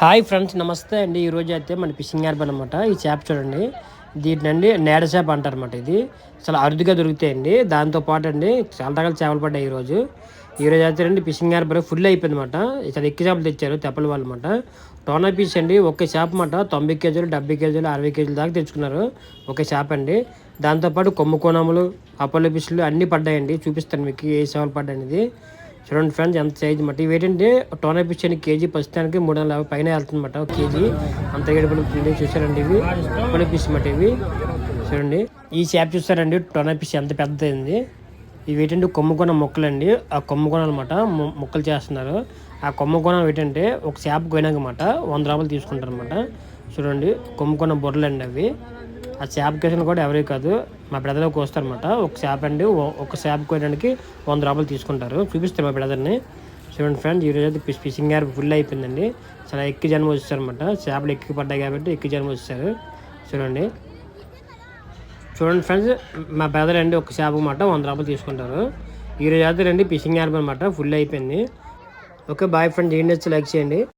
Hi friends నమస్తే అండి. ఈరోజు అయితే మన ఫిషింగ్ యాప్ అనమాట ఈ చేప చూడండి. దీటినండి నేడ చేప అంటారన్నమాట ఇది. చాలా అరుదుగా దొరుకుతాయండి. దాంతో పాటు అండి చాలా రకాల చేపలు పడ్డాయి ఈరోజు ఈరోజు అయితే అండి ఫిషింగ్ యాప్ ఫుల్ అయిపోయింది అనమాట చాలా ఎక్కువ చేపలు తెచ్చారు తెప్పల వాళ్ళు అనమాట టోనా పీస్ అండి ఒకే చేప మాట తొంభై కేజీలు డెబ్బై కేజీలు అరవై కేజీలు దాకా తెచ్చుకున్నారు. ఒక చేప అండి. దాంతోపాటు కొమ్ము కోణములు అపోలో పీసులు అన్నీ పడ్డాయండి. చూపిస్తాను మీకు ఏ చేపలు పడ్డాయి అనేది చూడండి ఫ్రెండ్స్ ఎంత సైజ్ మాట. ఇవి ఏంటంటే టోనా ఫిష్ అని కేజీ ప్రస్తుతానికి మూడు వందల యాభై పైన వెళ్తుందన్నమాట ఒక కేజీ. అంత ఏడుపడుతుంది చూసారండి ఇవి. టోనా ఫిష్ మాట ఇవి. చూడండి. ఈ చేప చూసారండి టోనా ఫిష్ ఎంత పెద్దది ఇవి ఏంటంటే కొమ్ముకొన మొక్కలండి. ఆ కొమ్ముకొన అనమాట మొక్కలు చేస్తున్నారు. ఆ కొమ్ముకొన ఏంటంటే ఒక చేప కొయినాకమాట వంద రూపాయలు తీసుకుంటారు అనమాట చూడండి కొమ్ముకొన బుర్రలు అండి అవి. ఆ చేప కేసిన కూడా ఎవరే కాదు మా బ్రదర్ కోస్తారనమాట ఒక చేప అండి ఒక చేప కోయడానికి వంద రూపాయలు తీసుకుంటారు. చూపిస్తారు మా బ్రదర్ని చూడండి ఫ్రెండ్స్ ఈరోజు అయితే ఫిషింగ్ యాప్ ఫుల్ అయిపోయిందండి. చాలా ఎక్కువ జనం వచ్చారనమాట చేపలు ఎక్కువ పడ్డాయి కాబట్టి ఎక్కువ జనం వచ్చారు చూడండి. చూడండి ఫ్రెండ్స్ మా బ్రదర్ అండి ఒక చేప మాట వంద రూపాయలు తీసుకుంటారు. ఈరోజు అయితే రండి ఫిషింగ్ యాప్ అనమాట ఫుల్ అయిపోయింది. ఓకే బాయ్ ఫ్రెండ్స్ ఏం నచ్చి లైక్ చేయండి.